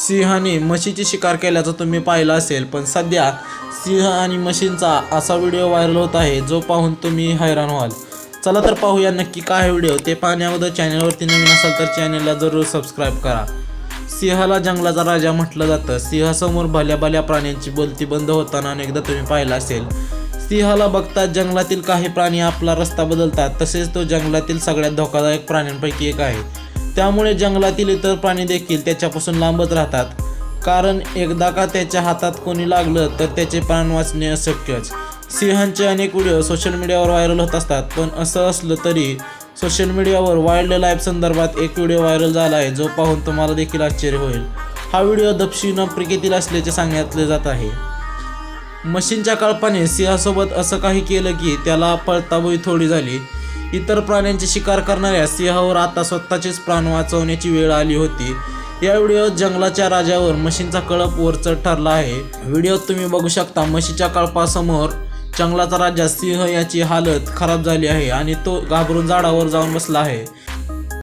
सिंहाने म्हशीची शिकार केल्याचं तुम्ही पाहिलं असेल पण सध्या सिंह आणि म्हशींचा असा व्हिडिओ व्हायरल होत आहे जो पाहून तुम्ही हैराण व्हाल. चला तर पाहूया नक्की काय व्हिडिओ. ते पाहण्याबद्दल चॅनलवरती नवीन असाल तर चॅनलला जरूर सबस्क्राईब करा. सिंहाला जंगलाचा राजा म्हटलं जातं. सिंहासमोर भल्या भल्या प्राण्यांची बोलती बंद होताना अनेकदा तुम्ही पाहिलं असेल. सिंहाला बघता जंगलातील काही प्राणी आपला रस्ता बदलतात तसेच तो जंगलातील सगळ्यात धोकादायक प्राण्यांपैकी एक आहे. त्यामुळे जंगलातील इतर प्राणी देखील त्याच्यापासून लांबच राहतात. कारण एकदा का त्याच्या हातात कोणी लागलं तर त्याचे प्राण वाचणे अशक्यच. सिंहांचे अनेक व्हिडिओ सोशल मीडियावर व्हायरल होत असतात पण असं असलं तरी सोशल मीडियावर वाईल्ड लाईफ संदर्भात एक व्हिडिओ व्हायरल झाला आहे जो पाहून तुम्हाला देखील आश्चर्य होईल. हा व्हिडिओ दक्षिण आफ्रिकेतील असल्याचे सांगितले जात आहे. मशीनच्या कळपाने सिंहासोबत असं काही केलं की त्याला पळताबोई थोडी झाली. इतर प्राण्यांची शिकार करणाऱ्या सिंहावर आता स्वतःचेच प्राण वाचवण्याची वेळ आली होती. या व्हिडिओत जंगलाच्या राजावर म्हशींचा कळप वरचढ ठरला आहे. व्हिडिओत तुम्ही बघू शकता म्हशीच्या कळपासमोर जंगलाचा राजा सिंह याची हालत खराब झाली आहे आणि तो घाबरून झाडावर जाऊन बसला आहे.